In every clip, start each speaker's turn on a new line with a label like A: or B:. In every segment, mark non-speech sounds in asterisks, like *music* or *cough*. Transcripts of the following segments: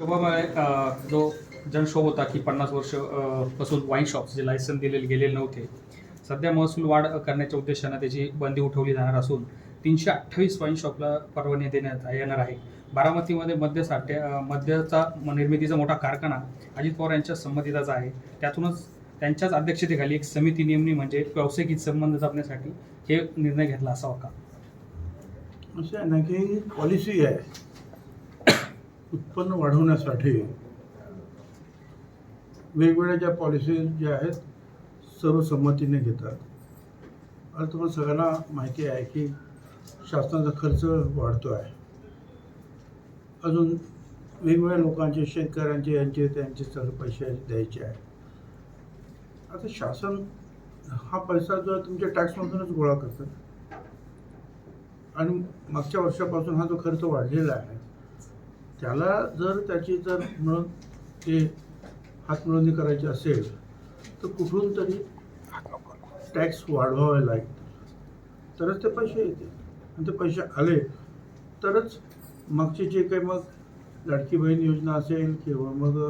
A: जो जनशोभ होता की पन्नास वर्षपासून वाईन शॉप जे लायसन दिलेले गेलेले नव्हते. सध्या महसूल वाढ करण्याच्या उद्देशानं त्याची बंदी उठवली जाणार असून तीनशे अठ्ठावीस वाईन शॉपला परवानगी देण्यात येणार आहे. बारामतीमध्ये मद्य साठ्या मद्याचा निर्मितीचा मोठा कारखाना अजित पवार यांच्या संमतीचा आहे. त्यातूनच त्यांच्याच अध्यक्षतेखाली एक समिती नेमणी म्हणजे व्यावसायिक हित संबंध जपण्यासाठी हे निर्णय घेतला असावा का?
B: असं आहे ना की पॉलिसी आहे. उत्पन्न वाढवण्यासाठी वेगवेगळ्या ज्या पॉलिसीज ज्या आहेत सर्व संमतीने घेतात. आता तुम्हाला सगळ्यांना माहिती आहे की शासनाचा खर्च वाढतो आहे अजून वेगवेगळ्या लोकांचे शेतकऱ्यांचे यांचे त्यांचे सर्व पैसे द्यायचे आहे आता शासन हा पैसा जो आहे तुमच्या टॅक्समधूनच गोळा करतं. आणि मागच्या वर्षापासून हा जो खर्च वाढलेला आहे त्याला जर त्याची जर मिळून ते हातमिळवणी करायची असेल तर कुठून तरी टॅक्स वाढवावे लागेल. तरच ते पैसे येतील. आणि ते पैसे आले तरच मागचे जे काही मग लाडकी बहीण योजना असेल किंवा मग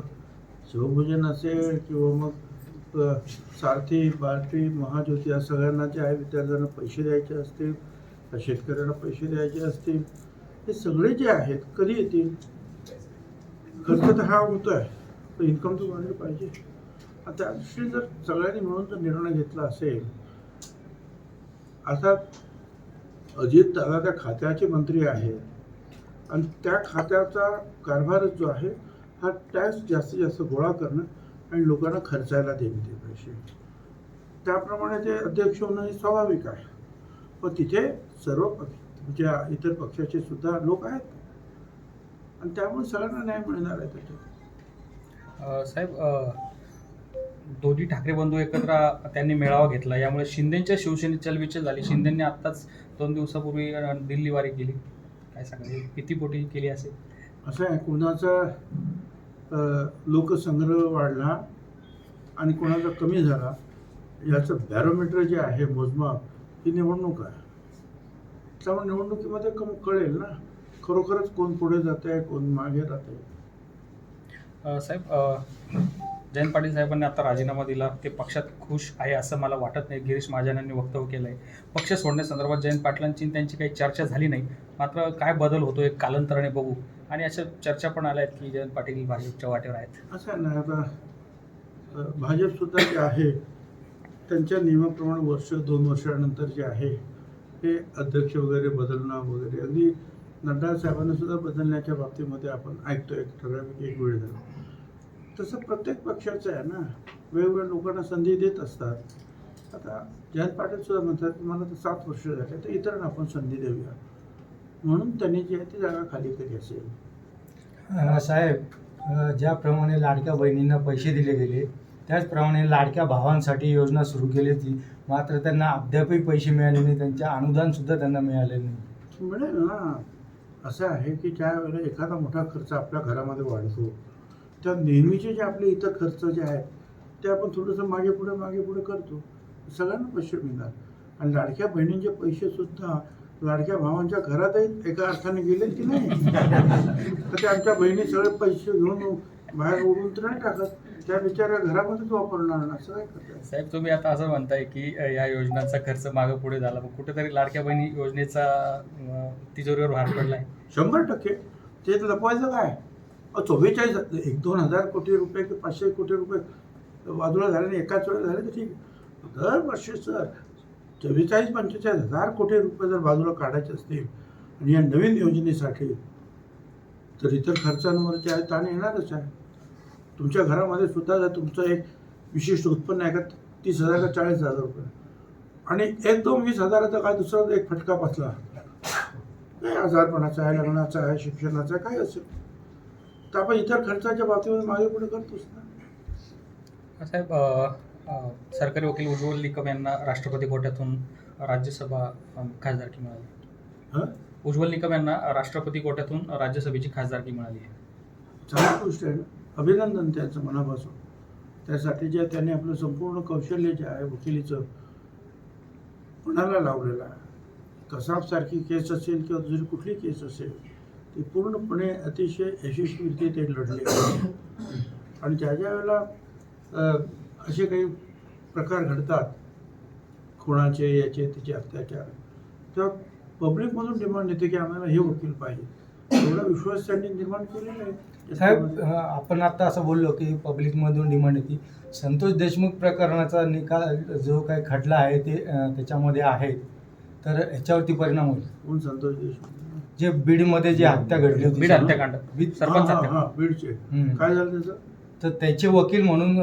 B: शिवभोजन असेल किंवा मग सारथी बारथी महाज्योती या सगळ्यांना जे आहे विद्यार्थ्यांना पैसे द्यायचे असतील शेतकऱ्यांना पैसे द्यायचे असतील हे सगळे जे आहेत कधी येतील? खर्च तर हा होतो आहे पण इन्कम तर वाढली पाहिजे. आता त्या दृष्टीने जर सगळ्यांनी मिळून जर निर्णय घेतला असेल अर्थात अजित दादा त्या खात्याचे मंत्री आहेत आणि त्या खात्याचा कारभारच जो आहे हा टॅक्स जास्तीत जास्त गोळा करणं आणि लोकांना खर्चायला देणे ते पैसे. त्याप्रमाणे ते अध्यक्ष होणं हे स्वाभाविक आहे. पण तिथे सर्व पक्ष म्हणजे इतर पक्षाचे सुद्धा लोक आहेत. आणि त्यामुळे सगळ्यांना न्याय मिळणार आहे त्याच्यात.
A: अ, साहेब दोन्ही ठाकरे बंधू एकत्र त्यांनी मेळावा घेतला. यामुळे शिंदेच्या शिवसेनेत चलबिचल झाली. शिंदेंनी आत्ताच दोन दिवसापूर्वी अ, दिल्ली वारी केली. काय सांगा हे किती पोटी केली असेल?
B: असं आहे कोणाचा लोकसंग्रह वाढला आणि कोणाचा कमी झाला याचं बॅरोमीटर जे आहे मोजमाप ही निवडणूक आहे. त्यामुळे निवडणुकीमध्ये कम कळेल ना. खरोखरच कोण पुढे जात आहे कोण मागे
A: अ, साहेब जयंत पाटील साहेबांनी आता राजीनामा दिला ते पक्षात खुश आहे असं मला वाटत नाही. गिरीश महाजन यांनी वक्तव्य केलं आहे पक्ष सोडण्यासंदर्भात जयंत पाटलांची त्यांची काही चर्चा झाली नाही. मात्र काय बदल होतोय कालांतराने बघू. आणि अशा चर्चा पण आल्या आहेत की जयंत पाटील भाजपच्या वाटेवर आहेत.
B: असं आहे ना आता भाजपसुद्धा जे आहे त्यांच्या नियमाप्रमाणे वर्ष दोन वर्षानंतर जे आहे हे अध्यक्ष वगैरे बदलणं वगैरे अगदी नड्डा साहेबांना सुद्धा बदलण्याच्या बाबतीमध्ये आपण ऐकतो एक ठराविक एक वेळ झाला. तसं प्रत्येक पक्षाचं आहे ना वेगवेगळ्या लोकांना संधी देत असतात. आता जयंत पाटील सुद्धा म्हणतात मला तर सात वर्ष झाले तर इतरांना आपण संधी देऊया. म्हणून त्यांनी जी आहे ती जागा खाली केली असेल.
C: साहेब ज्याप्रमाणे लाडक्या बहिणींना पैसे दिले गेले त्याचप्रमाणे लाडक्या भावांसाठी योजना सुरू केली होती. मात्र त्यांना अद्यापही पैसे मिळाले नाही त्यांच्या अनुदानसुद्धा त्यांना मिळाले नाही.
B: मिळेल ना. असं आहे की ज्यावेळेला एखादा मोठा खर्च आपल्या घरामध्ये वाढतो त्या नेहमीचे जे आपले इतर खर्च जे आहेत ते आपण थोडंसं मागे पुढे मागे पुढे करतो. सगळ्यांना पैसे मिळणार. आणि लाडक्या बहिणींचे पैसे सुद्धा लाडक्या भावांच्या घरातही एका अर्थाने गेले की नाही? तर ते आमच्या बहिणी सगळे पैसे घेऊन बाहेर उडून तर नाही टाकत. त्या घरामध्येच वापरणार ना असं काय करतात
A: साहेब तुम्ही आता असं म्हणताय की अ, या योजनांचा खर्च मागे पुढे झाला. पण कुठेतरी लाडक्या बहिणी योजनेचा अ, तिजोरीवर भार पडलाय.
B: शंभर टक्के. ते लपवायचं काय? अहो, चव्वेचाळीस एक दोन हजार कोटी रुपये की पाचशे कोटी रुपये बाजूला झाले एकाच वेळेला झाले तर ठीक आहे. दरवर्षी सर चव्वेचाळीस पंचेचाळीस हजार कोटी रुपये जर बाजूला काढायचे असतील आणि या नवीन योजनेसाठी तर इतर खर्चांवर जे आहे ताण येणारच आहे तुमच्या घरामध्ये सुद्धा जर तुमचं एक विशिष्ट उत्पन्न आहे का तीस हजार का चाळीस हजार रुपये. आणि एक दोन वीस हजाराचा काय दुसरा एक फटका बसला. काय आजारपणाचा आहे लग्नाचा आहे शिक्षणाचा काय असेल? तर आपण इतर खर्चाच्या बाबतीमध्ये मागे पुढे करतोच ना.
A: साहेब सरकारी वकील उज्ज्वल निकम यांना राष्ट्रपती कोट्यातून राज्यसभा खासदारकी मिळाली.
B: हं?
A: उज्ज्वल निकम यांना राष्ट्रपती कोट्यातून राज्यसभेची खासदारकी मिळाली आहे.
B: चांगली गोष्ट आहे ना. अभिनंदन त्यांचं मनापासून. त्यासाठी ज्या त्यांनी आपलं संपूर्ण कौशल्य जे आहे वकिलीचं पणाला लावलेलं आहे. कसाबसारखी केस असेल किंवा दुसरी कुठली केस असेल ती पूर्णपणे अतिशय यशस्वीरित्या ते लढले. आणि ज्या ज्या वेळेला असे काही प्रकार घडतात खुणाचे याचे त्याचे अत्याचार तेव्हा पब्लिकमधून डिमांड येते की आम्हाला हे वकील पाहिजे. एवढा विश्वास त्यांनी निर्माण केलेला आहे.
C: साहेब आपण आता असं बोललो की पब्लिकमधून डिमांड येते. संतोष देशमुख प्रकरणाचा निकाल जो काही खटला आहे ते त्याच्यामध्ये आहे तर ह्याच्यावरती परिणाम होईल.
B: कोण संतोष देशमुख?
C: जे बीडमध्ये जी हत्या घडली होती
A: बीड हत्याकांड
B: हा, हा, हा, बीडचे. काय झालं त्याचं?
C: तर त्याचे वकील म्हणून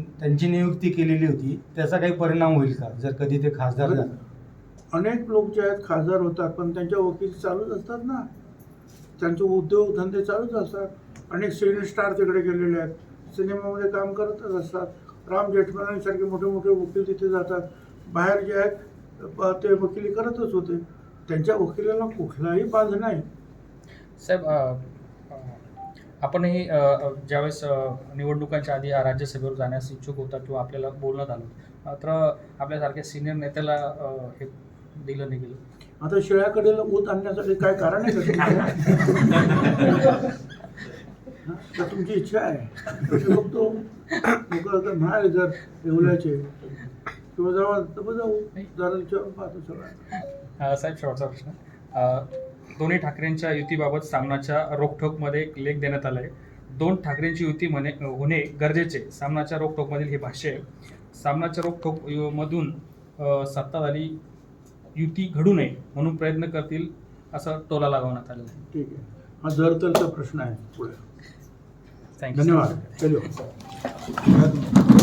C: त्यांची नियुक्ती केलेली होती. त्याचा काही परिणाम होईल का जर कधी ते खासदार झाले?
B: अनेक लोक जे आहेत खासदार होतात पण त्यांच्या वकील चालूच असतात ना. त्यांचे उद्योग धंदे चालूच असतात. अनेक सिने स्टार तिकडे गेलेले आहेत. सिनेमामध्ये काम करतच असतात. राम जेठमलानीसारखे मोठे मोठे वकील तिथे जातात. बाहेर जे आहेत ते वकिली करतच होते. त्यांच्या वकिलाला कुठलाही बाज नाही.
A: साहेब आपणही ज्यावेळेस निवडणुकांच्या आधी राज्यसभेवर जाण्यास इच्छुक होता किंवा आपल्याला बोलण्यात आलं मात्र आपल्यासारख्या सिनियर नेत्याला हे दिलं नाही गेलं.
B: आता शेळ्याकडे ऊत आणण्यासाठी काय कारण आहे? *laughs* तर तुमची इच्छा आहे. तसे बघतो. लोक जर म्हणाले जर येवल्याचे किंवा जाऊ तर जाऊ. जरा विचारून पाहतो सगळं.
A: साहेब शेवटचा प्रश्न. दोन्ही ठाकरेंच्या युतीबाबत सामनाच्या रोखठोकमध्ये एक लेख देण्यात आला आहे दोन ठाकरेंची युती म्हणे होणे गरजेचे. सामनाच्या रोखठोकमधील हे भाष्य आहे. सामनाच्या रोखठोक मधून सत्ताधारी युती घडू नये म्हणून प्रयत्न करतील असं टोला लागवण्यात आलेला आहे.
B: ठीक आहे. हा जर तरचा प्रश्न आहे पुढे. Thank you.